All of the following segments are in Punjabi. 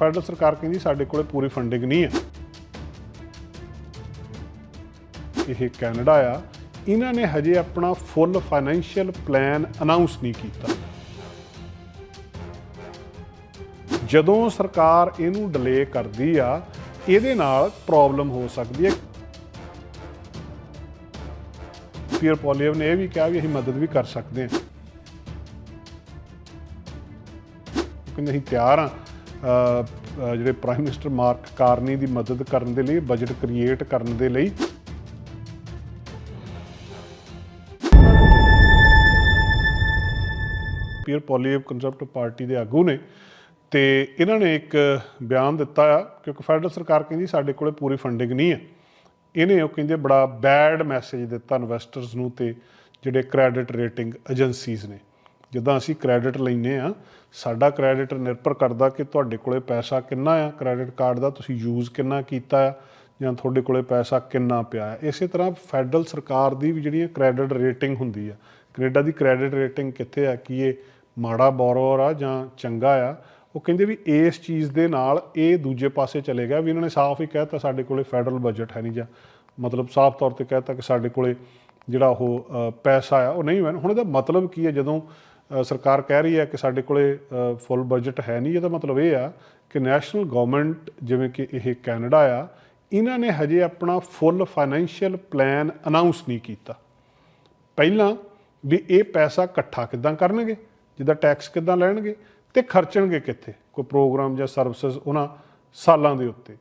ਫੈਡਰਲ ਸਰਕਾਰ ਕਹਿੰਦੀ ਸਾਡੇ ਕੋਲੇ ਪੂਰੀ ਫੰਡਿੰਗ ਨਹੀਂ ਹੈ। ਇਹ ਕੈਨੇਡਾ ਆ। ਇਹਨਾਂ ਨੇ ਹਜੇ ਆਪਣਾ ਫੁੱਲ ਫਾਈਨੈਂਸ਼ੀਅਲ ਪਲਾਨ ਅਨਾਉਂਸ ਨਹੀਂ ਕੀਤਾ। ਜਦੋਂ ਸਰਕਾਰ ਇਹਨੂੰ ਡਿਲੇ ਕਰਦੀ ਆ, ਇਹਦੇ ਨਾਲ ਪ੍ਰੋਬਲਮ ਹੋ ਸਕਦੀ ਹੈ। ਪੀਅਰ ਪੋਲੀਅਮ ਨੇ ਇਹ ਵੀ ਕਿਹਾ ਵੀ ਅਸੀਂ ਮਦਦ ਵੀ ਕਰ ਸਕਦੇ ਹਾਂ। ਕਿ ਅਸੀਂ ਤਿਆਰ ਆ ਜਿਹੜੇ ਪ੍ਰਾਈਮ ਮਿਨਿਸਟਰ ਮਾਰਕ ਕਾਰਨੀ ਦੀ ਮਦਦ ਕਰਨ ਦੇ ਲਈ ਬਜਟ ਕ੍ਰੀਏਟ ਕਰਨ ਦੇ ਲਈ। ਪੀਅਰ ਪੋਲੀਅਮ ਕੰਜ਼ਰਵੇਟਿਵ ਪਾਰਟੀ ਦੇ ਆਗੂ ਨੇ ਤੇ ਇਹਨਾਂ ਨੇ ਇੱਕ ਬਿਆਨ ਦਿੱਤਾ ਆ, ਕਿਉਂਕਿ ਫੈਡਰਲ ਸਰਕਾਰ ਕਹਿੰਦੀ ਸਾਡੇ ਕੋਲੇ ਪੂਰੀ ਫੰਡਿੰਗ ਨਹੀਂ ਹੈ। ਇਹਨੇ ਉਹ ਕਹਿੰਦੇ ਬੜਾ ਬੈਡ ਮੈਸੇਜ ਦਿੱਤਾ ਇਨਵੈਸਟਰਸ ਨੂੰ ਤੇ ਜਿਹੜੇ ਕ੍ਰੈਡਿਟ ਰੇਟਿੰਗ ਏਜੰਸੀਜ਼ ਨੇ। ਜਿੱਦਾਂ ਅਸੀਂ ਕ੍ਰੈਡਿਟ ਲੈਨੇ ਆ ਸਾਡਾ ਕ੍ਰੈਡਿਟ ਨਿਰਭਰ ਕਰਦਾ ਕਿ ਤੁਹਾਡੇ ਕੋਲੇ ਪੈਸਾ ਕਿੰਨਾ ਆ ਕ੍ਰੈਡਿਟ ਕਾਰਡ ਦਾ ਤੁਸੀਂ ਯੂਜ਼ ਕਿੰਨਾ ਕੀਤਾ ਆ, ਜਾਂ ਤੁਹਾਡੇ ਕੋਲੇ ਪੈਸਾ ਕਿੰਨਾ ਪਿਆ ਹੈ ਇਸੇ ਤਰ੍ਹਾਂ ਫੈਡਰਲ ਸਰਕਾਰ ਦੀ ਵੀ ਜਿਹੜੀ ਕ੍ਰੈਡਿਟ ਰੇਟਿੰਗ ਹੁੰਦੀ ਆ। ਕੈਨੇਡਾ ਦੀ ਕ੍ਰੈਡਿਟ ਰੇਟਿੰਗ ਕਿੱਥੇ ਆ? ਕਿ ਇਹ ਮਾੜਾ ਬੋਰੋਵਰ ਆ ਜਾਂ ਚੰਗਾ ਆ? ਉਹ ਕਹਿੰਦੇ ਵੀ ਇਸ ਚੀਜ਼ ਦੇ ਨਾਲ ਇਹ ਦੂਜੇ ਪਾਸੇ ਚਲੇ ਗਿਆ ਵੀ ਇਹਨਾਂ ਨੇ ਸਾਫ਼ ਹੀ ਕਹਿਤਾ ਸਾਡੇ ਕੋਲੇ ਫੈਡਰਲ ਬਜਟ ਹੈ ਨਹੀਂ ਜਾਂ ਮਤਲਬ ਸਾਫ਼ ਤੌਰ ਤੇ ਕਹਿਤਾ ਕਿ ਸਾਡੇ ਕੋਲੇ ਜਿਹੜਾ ਉਹ ਪੈਸਾ ਆ, ਉਹ ਨਹੀਂ ਹੈ ਹੁਣ ਇਹਦਾ ਮਤਲਬ ਕੀ ਹੈ ਜਦੋਂ ਸਰਕਾਰ ਕਹਿ ਰਹੀ ਹੈ ਕਿ ਸਾਡੇ ਕੋਲੇ ਫੁੱਲ ਬਜਟ ਹੈ ਨਹੀਂ। ਇਹਦਾ ਮਤਲਬ ਇਹ ਆ ਕਿ ਨੈਸ਼ਨਲ ਗਵਰਨਮੈਂਟ ਜਿਵੇਂ ਕਿ ਇਹ ਕੈਨੇਡਾ ਆ, ਇਹਨਾਂ ਨੇ ਹਜੇ ਆਪਣਾ ਫੁੱਲ ਫਾਈਨੈਂਸ਼ੀਅਲ ਪਲਾਨ ਅਨਾਉਂਸ ਨਹੀਂ ਕੀਤਾ। ਪਹਿਲਾਂ ਵੀ ਇਹ ਪੈਸਾ ਇਕੱਠਾ ਕਿੱਦਾਂ ਕਰਨਗੇ? ਜਿੱਦਾਂ ਟੈਕਸ ਕਿੱਦਾਂ ਲੈਣਗੇ? ਤੇ ਖਰਚਣਗੇ ਕਿੱਥੇ? ਕੋਈ ਪ੍ਰੋਗਰਾਮ ਜਾਂ ਸਰਵਿਸਿਜ਼ ਉਹਨਾਂ ਸਾਲਾਂ ਦੇ ਉੱਤੇ।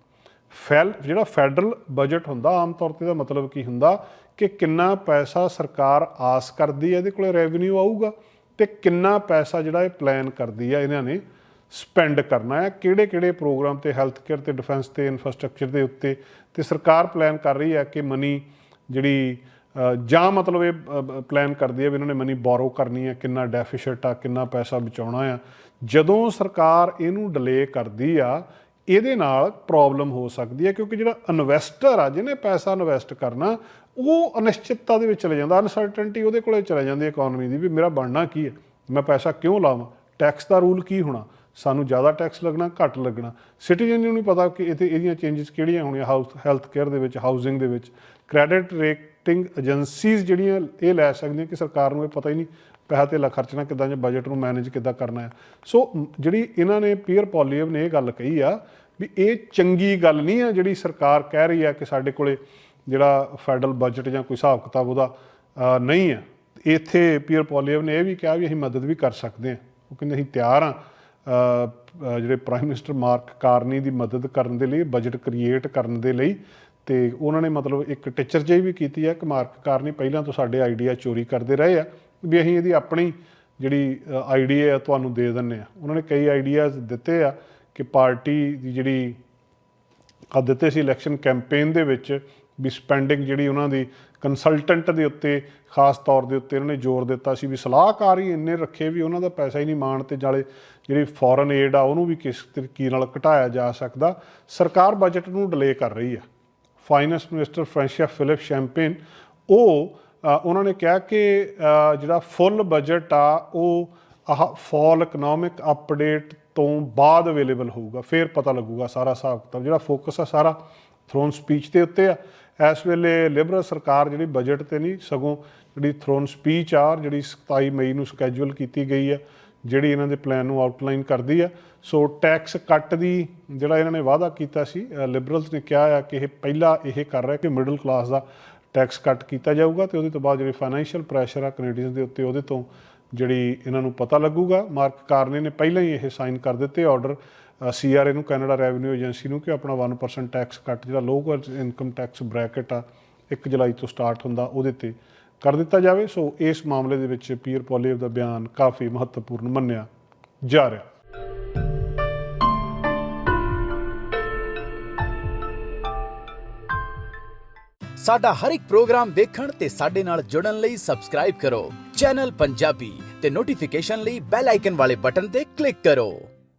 ਫੈਲ, ਜਿਹੜਾ ਫੈਡਰਲ ਬਜਟ ਹੁੰਦਾ, ਆਮ ਤੌਰ ਤੇ ਦਾ ਮਤਲਬ ਕੀ ਹੁੰਦਾ ਕਿ ਕਿੰਨਾ ਪੈਸਾ ਸਰਕਾਰ ਆਸ ਕਰਦੀ ਹੈ, ਇਹਦੇ ਕੋਲੇ ਰੈਵਨਿਊ ਆਊਗਾ। ਤੇ ਕਿੰਨਾ ਪੈਸਾ ਜਿਹੜਾ ਇਹ ਪਲਾਨ ਕਰਦੀ ਆ ਇਹਨਾਂ ਨੇ ਸਪੈਂਡ ਕਰਨਾ ਹੈ ਕਿਹੜੇ ਕਿਹੜੇ ਪ੍ਰੋਗਰਾਮ ਤੇ ਹੈਲਥ ਕੇਅਰ ਤੇ ਡਿਫੈਂਸ ਤੇ ਇਨਫਰਾਸਟ੍ਰਕਚਰ ਦੇ ਉੱਤੇ। ਤੇ ਸਰਕਾਰ ਪਲਾਨ ਕਰ ਰਹੀ ਹੈ ਕਿ ਮਨੀ ਜਿਹੜੀ ਜਾਂ ਮਤਲਬ ਇਹ ਪਲਾਨ ਕਰਦੀ ਹੈ ਵੀ ਇਹਨਾਂ ਨੇ ਮਨੀ ਬੋਰੋ ਕਰਨੀ ਹੈ ਕਿੰਨਾ ਡੈਫਿਸਿਟ ਆ, ਕਿੰਨਾ ਪੈਸਾ ਬਚਾਉਣਾ ਆ। ਜਦੋਂ ਸਰਕਾਰ ਇਹਨੂੰ ਡਿਲੇ ਕਰਦੀ ਆ, ਇਹਦੇ ਨਾਲ ਪ੍ਰੋਬਲਮ ਹੋ ਸਕਦੀ ਹੈ ਕਿਉਂਕਿ ਜਿਹੜਾ ਇਨਵੈਸਟਰ ਆ, ਜਿਹਨੇ ਪੈਸਾ ਇਨਵੈਸਟ ਕਰਨਾ ਉਹ ਅਨਿਸ਼ਚਿਤਤਾ ਦੇ ਵਿੱਚ ਚਲੇ ਜਾਂਦਾ ਅਨਸਰਟਨਟੀ ਉਹਦੇ ਕੋਲੇ ਚਲੇ ਜਾਂਦੀ ਇਕਨੋਮੀ ਦੀ ਵੀ ਮੇਰਾ ਬਣਨਾ ਕੀ ਹੈ? ਮੈਂ ਪੈਸਾ ਕਿਉਂ ਲਾਵਾਂ? ਟੈਕਸ ਦਾ ਰੂਲ ਕੀ ਹੋਣਾ? ਸਾਨੂੰ ਜ਼ਿਆਦਾ ਟੈਕਸ ਲੱਗਣਾ, ਘੱਟ ਲੱਗਣਾ? ਸਿਟੀਜ਼ਨ ਨੂੰ ਨਹੀਂ ਪਤਾ ਕਿ ਇਥੇ ਇਹਦੀਆਂ ਚੇਂਜਸ ਕਿਹੜੀਆਂ ਹੋਣੀਆਂ ਹਾਊਸ ਹੈਲਥ ਕੇਅਰ ਦੇ ਵਿੱਚ ਹਾਊਸਿੰਗ ਦੇ ਵਿੱਚ? ਕ੍ਰੈਡਿਟ ਰੇਟਿੰਗ ਏਜੰਸੀਜ਼ ਜਿਹੜੀਆਂ ਇਹ ਲੈ ਸਕਦੀਆਂ ਕਿ ਸਰਕਾਰ ਨੂੰ ਇਹ ਪਤਾ ਹੀ ਨਹੀਂ, ਪੈਸਾ ਤੇ ਖਰਚਣਾ ਕਿੱਦਾਂ ਜਾਂ ਬਜਟ ਨੂੰ ਮੈਨੇਜ ਕਿੱਦਾਂ ਕਰਨਾ ਹੈ? ਸੋ ਜਿਹੜੀ ਇਹਨਾਂ ਨੇ ਪੀਅਰ ਪੋਲੀਅਮ ਨੇ ਇਹ ਗੱਲ ਕਹੀ ਆ ਵੀ ਇਹ ਚੰਗੀ ਗੱਲ ਨਹੀਂ ਆ ਜਿਹੜੀ ਸਰਕਾਰ ਕਹਿ ਰਹੀ ਆ ਕਿ ਸਾਡੇ ਕੋਲੇ ਜਿਹੜਾ ਫੈਡਰਲ ਬਜਟ ਜਾਂ ਕੋਈ ਹਿਸਾਬ ਕਿਤਾਬ ਉਹਦਾ ਨਹੀਂ ਹੈ। ਇੱਥੇ ਪੀਅਰ ਪੋਲੀਅਮ ਨੇ ਇਹ ਵੀ ਕਿਹਾ ਵੀ ਅਸੀਂ ਮਦਦ ਵੀ ਕਰ ਸਕਦੇ ਹਾਂ। ਉਹ ਕਹਿੰਦੇ ਅਸੀਂ ਤਿਆਰ ਹਾਂ ਜਿਹੜੇ ਪ੍ਰਾਈਮ ਮਿਨਿਸਟਰ ਮਾਰਕ ਕਾਰਨੀ ਦੀ ਮਦਦ ਕਰਨ ਦੇ ਲਈ, ਬਜਟ ਕ੍ਰੀਏਟ ਕਰਨ ਦੇ ਲਈ। ਤੇ ਉਹਨਾਂ ਨੇ ਮਤਲਬ ਇੱਕ ਟੀਚਰ ਜਿਹੀ ਵੀ ਕੀਤੀ ਹੈ ਕਿ ਮਾਰਕ ਕਾਰਨੀ ਪਹਿਲਾਂ ਤੋਂ ਸਾਡੇ ਆਈਡੀਆ ਚੋਰੀ ਕਰਦੇ ਰਹੇ ਆ ਵੀ ਅਸੀਂ ਇਹਦੀ ਆਪਣੀ ਜਿਹੜੀ ਆਈਡੀਆ ਆ ਤੁਹਾਨੂੰ ਦੇ ਦਿੰਨੇ ਆ ਉਹਨਾਂ ਨੇ ਕਈ ਆਈਡੀਆਜ਼ ਦਿੱਤੇ ਆ ਕਿ ਪਾਰਟੀ ਦੀ ਜਿਹੜੀ ਆ ਦਿੱਤੇ ਸੀ ਇਲੈਕਸ਼ਨ ਕੈਂਪੇਨ ਦੇ ਵਿੱਚ ਵੀ ਸਪੈਂਡਿੰਗ ਜਿਹੜੀ ਉਹਨਾਂ ਦੀ ਕੰਸਲਟੈਂਟ ਦੇ ਉੱਤੇ, ਖਾਸ ਤੌਰ ਦੇ ਉੱਤੇ ਉਹਨਾਂ ਨੇ ਜ਼ੋਰ ਦਿੱਤਾ ਸੀ ਵੀ ਸਲਾਹਕਾਰ ਹੀ ਇੰਨੇ ਰੱਖੇ ਵੀ ਉਹਨਾਂ ਦਾ ਪੈਸਾ ਹੀ ਨਹੀਂ ਮਾਣ ਤੇ ਨਾਲੇ ਜਿਹੜੀ ਫੋਰਨ ਏਡ ਆ ਉਹਨੂੰ ਵੀ ਕਿਸ ਤਰੀਕੇ ਨਾਲ ਘਟਾਇਆ ਜਾ ਸਕਦਾ। ਸਰਕਾਰ ਬਜਟ ਨੂੰ ਡਿਲੇ ਕਰ ਰਹੀ ਆ। Finance minister François Philippe Champagne ਉਹ ਉਹਨਾਂ ਨੇ ਕਿਹਾ ਕਿ ਜਿਹੜਾ ਫੁੱਲ ਬਜਟ ਆ, ਉਹ ਆਹ ਫਾਲ ਇਕਨੋਮਿਕ ਅਪਡੇਟ ਤੋਂ ਬਾਅਦ ਅਵੇਲੇਬਲ ਹੋਊਗਾ। ਫਿਰ ਪਤਾ ਲੱਗੂਗਾ ਸਾਰਾ ਹਿਸਾਬ ਕਿਤਾਬ, ਜਿਹੜਾ ਫੋਕਸ ਆ ਸਾਰਾ। ਥਰੋਨ ਸਪੀਚ ਦੇ ਉੱਤੇ ਆ। ਇਸ ਵੇਲੇ ਲਿਬਰਲ ਸਰਕਾਰ ਜਿਹੜੀ ਬਜਟ ਤੇ ਨਹੀਂ, ਸਗੋਂ ਜਿਹੜੀ ਥਰੋਨ ਸਪੀਚ ਆ, ਜਿਹੜੀ 27 ਮਈ ਨੂੰ ਸਕੇਜੂਲ ਕੀਤੀ ਗਈ ਆ, ਜਿਹੜੀ ਇਹਨਾਂ ਦੇ ਪਲਾਨ ਨੂੰ ਆਊਟਲਾਈਨ ਕਰਦੀ ਆ। ਸੋ ਟੈਕਸ ਕੱਟ ਦੀ ਜਿਹੜਾ ਇਹਨਾਂ ਨੇ ਵਾਅਦਾ ਕੀਤਾ ਸੀ ਲਿਬਰਲਸ ਨੇ ਕਿਹਾ ਆ ਕਿ ਇਹ ਪਹਿਲਾ ਇਹ ਕਰ ਰਿਹਾ ਕਿ ਮਿਡਲ ਕਲਾਸ ਦਾ ਟੈਕਸ ਕੱਟ ਕੀਤਾ ਜਾਊਗਾ ਤੇ ਉਹਦੇ ਤੋਂ ਬਾਅਦ ਜਿਹੜੀ ਫਾਈਨੈਂਸ਼ੀਅਲ ਪ੍ਰੈਸ਼ਰ ਆ ਕੈਨੇਡੀਅਨਸ ਦੇ ਉੱਤੇ ਉਹਦੇ ਤੋਂ ਜਿਹੜੀ ਇਹਨਾਂ ਨੂੰ ਪਤਾ ਲੱਗੂਗਾ। ਮਾਰਕ ਕਾਰਨੇ ਨੇ ਪਹਿਲਾਂ ਹੀ ਇਹ ਸਾਈਨ ਕਰ ਦਿੱਤੇ ਆਰਡਰ ਸੀਆਰਏ ਨੂੰ ਕੈਨੇਡਾ ਰੈਵਨਿਊ ਏਜੰਸੀ ਨੂੰ ਕਿ ਆਪਣਾ 1% ਟੈਕਸ ਕੱਟ ਜਿਹੜਾ ਲੋਕਲ ਇਨਕਮ ਟੈਕਸ ਬ੍ਰੈਕਟ ਆ 1 ਜੁਲਾਈ ਤੋਂ ਸਟਾਰਟ ਹੁੰਦਾ ਉਹਦੇ ਤੇ ਕਰ ਦਿੱਤਾ ਜਾਵੇ। ਸੋ ਇਸ ਮਾਮਲੇ ਦੇ ਵਿੱਚ ਪੀਅਰ ਪੋਲੀਅਰ ਦਾ ਬਿਆਨ ਕਾਫੀ ਮਹੱਤਵਪੂਰਨ ਮੰਨਿਆ ਜਾ ਰਿਹਾ। ਸਾਡਾ ਹਰ ਇੱਕ ਪ੍ਰੋਗਰਾਮ ਦੇਖਣ ਤੇ ਸਾਡੇ ਨਾਲ ਜੁੜਨ ਲਈ ਸਬਸਕ੍ਰਾਈਬ ਕਰੋ। ਚੈਨਲ ਪੰਜਾਬੀ ਤੇ ਨੋਟੀਫਿਕੇਸ਼ਨ ਲਈ ਬੈਲ ਆਈਕਨ ਵਾਲੇ ਬਟਨ ਤੇ ਕਲਿੱਕ ਕਰੋ।